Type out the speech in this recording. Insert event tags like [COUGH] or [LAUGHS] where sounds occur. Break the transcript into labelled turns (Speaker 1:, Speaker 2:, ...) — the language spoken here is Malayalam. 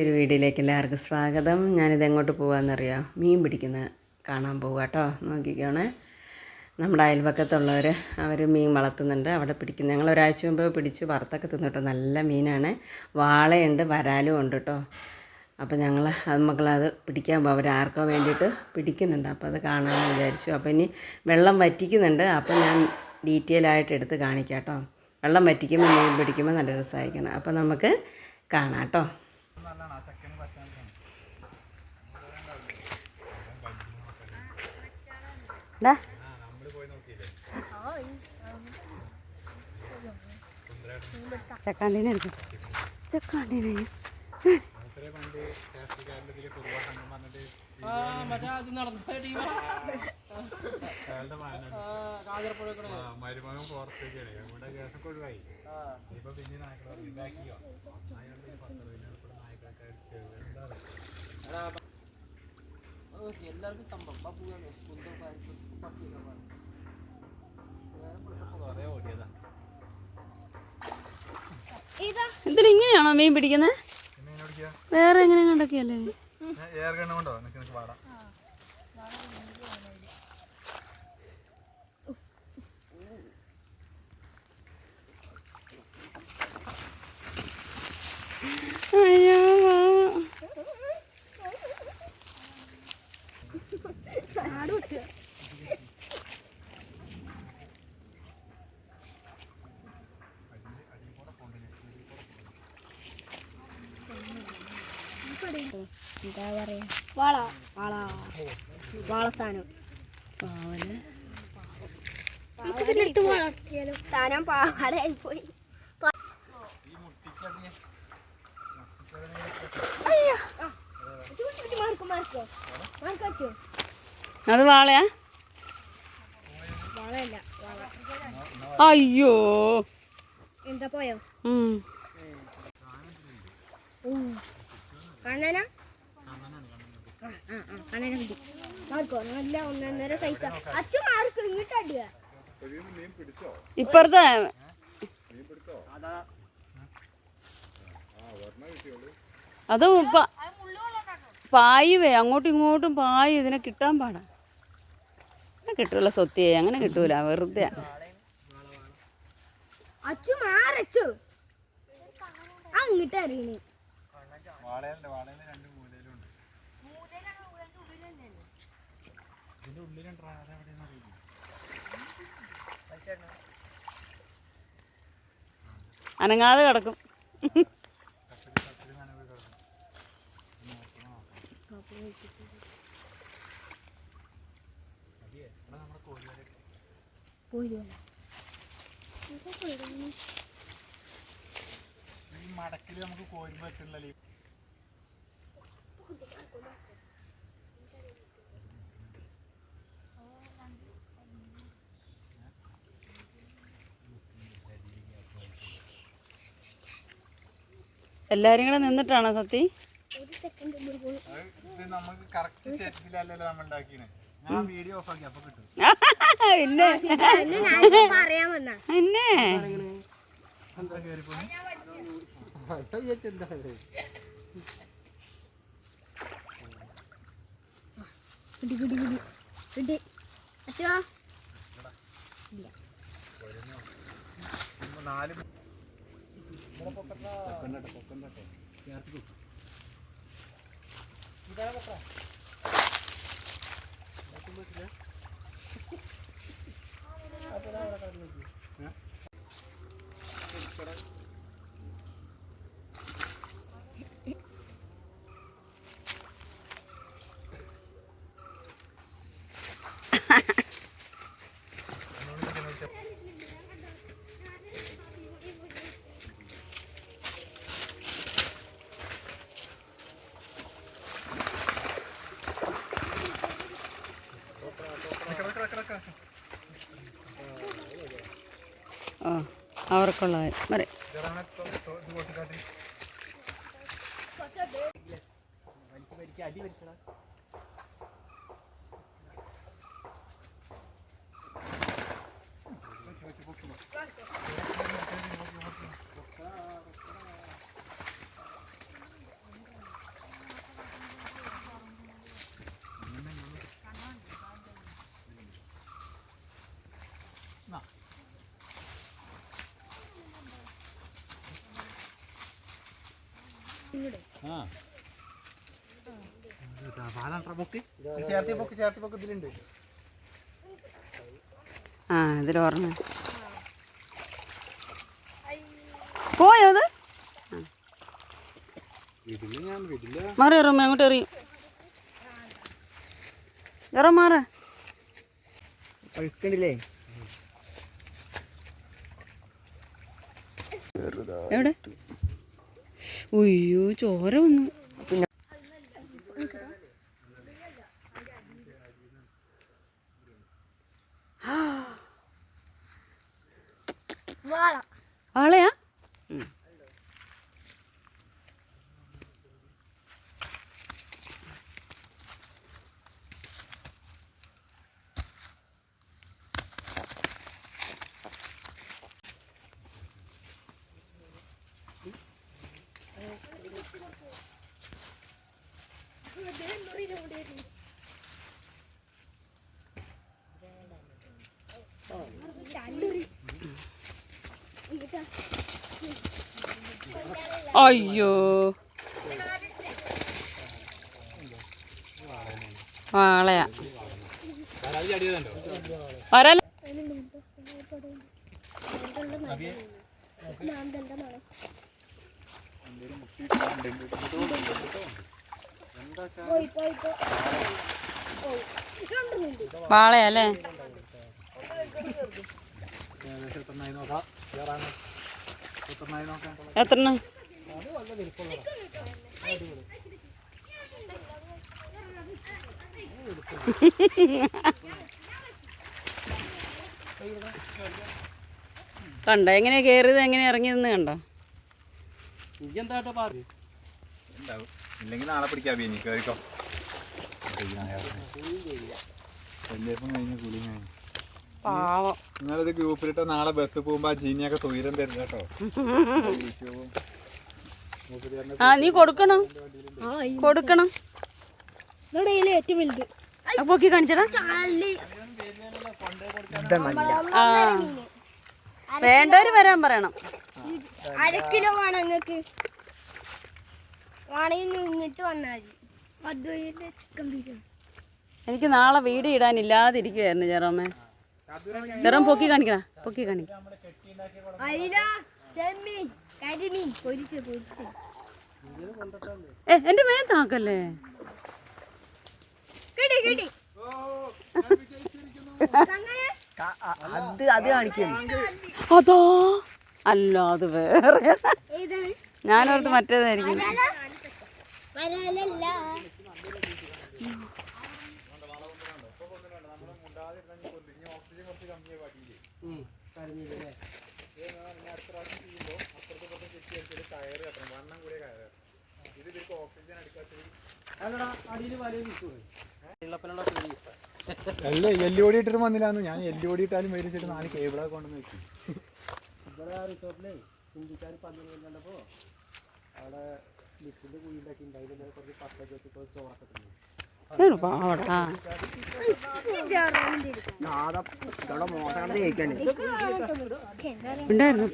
Speaker 1: ഒരു വീഡിയോയിലേക്ക് എല്ലാവർക്കും സ്വാഗതം. ഞാനിത് എങ്ങോട്ട് പോകാമെന്നറിയാം മീൻ പിടിക്കുന്ന കാണാൻ പോവുക കേട്ടോ നോക്കിക്കോണേ. നമ്മുടെ അയൽപക്കത്തുള്ളവർ അവർ മീൻ വളർത്തുന്നുണ്ട്. അവിടെ പിടിക്കുന്നു ഞങ്ങൾ ഒരാഴ്ച മുമ്പ് പിടിച്ച് വറുത്തൊക്കെ തിന്നിട്ടോ. നല്ല മീനാണ്. വാളയുണ്ട് വരാലും ഉണ്ട് കേട്ടോ അപ്പോൾ ഞങ്ങൾ അത് മക്കളത് പിടിക്കാൻ പോകും അവർ ആർക്കോ വേണ്ടിയിട്ട് പിടിക്കുന്നുണ്ട്. അപ്പോൾ അത് കാണാമെന്ന് വിചാരിച്ചു. അപ്പോൾ ഇനി വെള്ളം വറ്റിക്കുന്നുണ്ട്. അപ്പോൾ ഞാൻ ഡീറ്റെയിൽ ആയിട്ട് എടുത്ത് കാണിക്കാം കേട്ടോ വെള്ളം വറ്റിക്കുമ്പോൾ മീൻ പിടിക്കുമ്പോൾ നല്ല രസമായിരിക്കണം അപ്പോൾ നമുക്ക് കാണാം കേട്ടോ ഡാ. ആ എടുക്കും. ചക്കാണ്ടീനെ.
Speaker 2: മരുമകൻ പുറത്തേക്കാണ്. നമ്മുടെ കേസൊക്കെ ഒഴിവായി. ഇപ്പൊ പിന്നെ പത്ത്
Speaker 3: എല്ലാവർക്കും
Speaker 1: ഇങ്ങനെയാണോ മീൻ പിടിക്കുന്നത് വേറെ എങ്ങനെ കണ്ടൊക്കെയല്ലേ?
Speaker 2: കൊണ്ടോ? നിനക്ക് പാടാം
Speaker 1: അയ്യോ പാവം.
Speaker 4: എന്താ പറയാ? വാള. വാള. വാള സാധനം. പാവൽ വളർത്തിയാലോ സാധനം പാവാടായി പോയി.
Speaker 1: അത് വാളയാ? അയ്യോ.
Speaker 4: എന്താ പോയോ? കണ്ണന? കണ്ണന കിട്ടി മാർക്കോ നല്ല സൈസ അച്ഛൻ മാർക്ക് ഇങ്ങോട്ട് അടിയ?
Speaker 1: ഇപ്പുറത്തെ അത് പ- പായുവേ അങ്ങോട്ടും ഇങ്ങോട്ടും പായു ഇതിനെ കിട്ടാൻ പാടാ. അങ്ങനെ കിട്ടൂല സ്വത്തിയെ അങ്ങനെ കിട്ടൂല വെറുതെ.
Speaker 4: അച്ചു മാറച്ചു. അങ്ങോട്ട് അറിയണേ
Speaker 2: വാളയല്ലേ വാളയിലെ രണ്ട് മൂലയിലുണ്ട്. ഇതിന്റെ ഉള്ളിലുണ്ടോ അതെവിടെയെന്ന് അറിയില്ല.
Speaker 1: അനങ്ങാതെ കിടക്കും.
Speaker 2: മടക്കിൽ നമുക്ക് കോരി കിടക്കും അതെയേ ഇവിടെ നമ്മുടെ കോഴികളൊക്കെ ഈ മടക്കിൽ നമുക്ക് കോരുമ്പോ പറ്റില്ലല്ലോ
Speaker 1: എല്ലാരും കൂടെ നിന്നിട്ടാണോ സത്തി
Speaker 4: ഒരു സെക്കൻഡ്
Speaker 2: ഇത് നമുക്ക് കറക്റ്റ് സെറ്റിലല്ലല്ലോ നമ്മൾ ഉണ്ടാക്കിയത് ഞാൻ വീഡിയോ ഓഫ് കൂടെ നിന്നിട്ടാണോ സത്യ? [LAUGHS]
Speaker 1: പിന്നെ?
Speaker 4: ഞാൻ പറയാൻ വന്ന.
Speaker 1: പിന്നെ?
Speaker 2: അപ്പൊ കേറിപ്പോയി
Speaker 4: കിട്ടി കിട്ടി കിട്ടി കിട്ടി അച്ഛോ
Speaker 2: ഇപ്പൊ നാല് പൊക്കണ്ടട്ടെ പൊക്കണ്ടട്ടെ
Speaker 1: ഓ അവർക്കുള്ള വരെ.
Speaker 2: ഇതാണ് ഇത് കൊട്ടിക്കാട്ടി ആ പാലാണ്ടാ പൊക്ക് ചേർത്തി പൊക്ക് ചേർത്തി പൊക്ക് ഇതിലുണ്ട്
Speaker 1: ആ. ഇതിൽ ഓർമ്മ. പോയോ അത്? മാറി ഇറമ്മ അങ്ങോട്ട് എറിയും. ഇറ മാറ.
Speaker 3: പഴുക്കണ്ടില്ലേ
Speaker 1: എവിടെ? ഉയ്യോ ചോര വന്നു.
Speaker 4: വാള.
Speaker 1: ആളെയാ? അയ്യോ. വാളയാ
Speaker 4: രണ്ടുമുണ്ട്
Speaker 1: വാളയല്ലേ
Speaker 2: ഏകദേശം നോക്കാം?
Speaker 1: എത്ര കണ്ടോ എങ്ങനെ കയറിയത് എങ്ങനെ ഇറങ്ങിയതെന്ന് കണ്ടോ?
Speaker 2: ഇല്ലെങ്കിൽ നാളെ പിടിക്കാം കയറിക്കോ വലിയപ്പം കഴിഞ്ഞ് കുളി കഴിഞ്ഞു.
Speaker 1: പാവം.
Speaker 2: നിങ്ങളിത് ഗ്രൂപ്പിലിട്ട് നാളെ ബസ് പോകുമ്പോ ആ ജീനിയൊക്കെ തുയരം തരുന്ന കേട്ടോ.
Speaker 1: ആ നീ കൊടുക്കണം.
Speaker 4: ആ
Speaker 1: കൊടുക്കണം.
Speaker 4: ഏറ്റവും വലുത്.
Speaker 1: ആ, പൊക്കി കാണിച്ചടാ. ആ. വേണ്ടവര് വരാൻ പറയണം.
Speaker 4: അര കിലോ വേണം നിങ്ങക്ക് വേണമെങ്കിൽ നിന്നിട്ട് വന്നാൽ മതി. ചിക്കൻ ബിരിയാണി.
Speaker 1: എനിക്ക് നാളെ വീട് ഇടാനില്ലാതിരിക്കുവായിരുന്നു ജെറോമേ. ജെറോം പൊക്കി കാണിക്കണ പൊക്കി കാണിക്ക. ഏ
Speaker 4: കിട്ടി കിട്ടി
Speaker 3: അത് അത് കാണിക്കും.
Speaker 1: അതോ? അല്ല അത് വേറെ.
Speaker 4: ഏതാണ്
Speaker 1: ഞാനോർത്ത് മറ്റേതായിരിക്കും.
Speaker 4: വരാലല്ല
Speaker 3: അടിയിൽ വലയ വിൽക്കൂടെ വെള്ളപ്പനുള്ള പേടി.
Speaker 2: അല്ല എല്ലുപൊടി ഇട്ടിട്ട് വന്നില്ലാന്ന്. ഞാൻ എല്ലുപൊടി ഇട്ടാലും മേടിച്ചിട്ട് നാല് കേബിളൊക്കെ കൊണ്ടുവന്ന് വെച്ചു.
Speaker 3: ഇവിടെ റിസോർട്ടിലേ ഹിന്ദിക്കാർ പന്തിന് കണ്ടപ്പോ അവിടെ ലിഫ്റ്റിന്റെ കുഴിയിലൊക്കെ ഉണ്ടായിരുന്നു കുറച്ച് പത്തൊക്കെ ചോറൊക്കെ തിന്നു. മോശം കഴിക്കാൻ
Speaker 1: ഉണ്ടായിരുന്നു.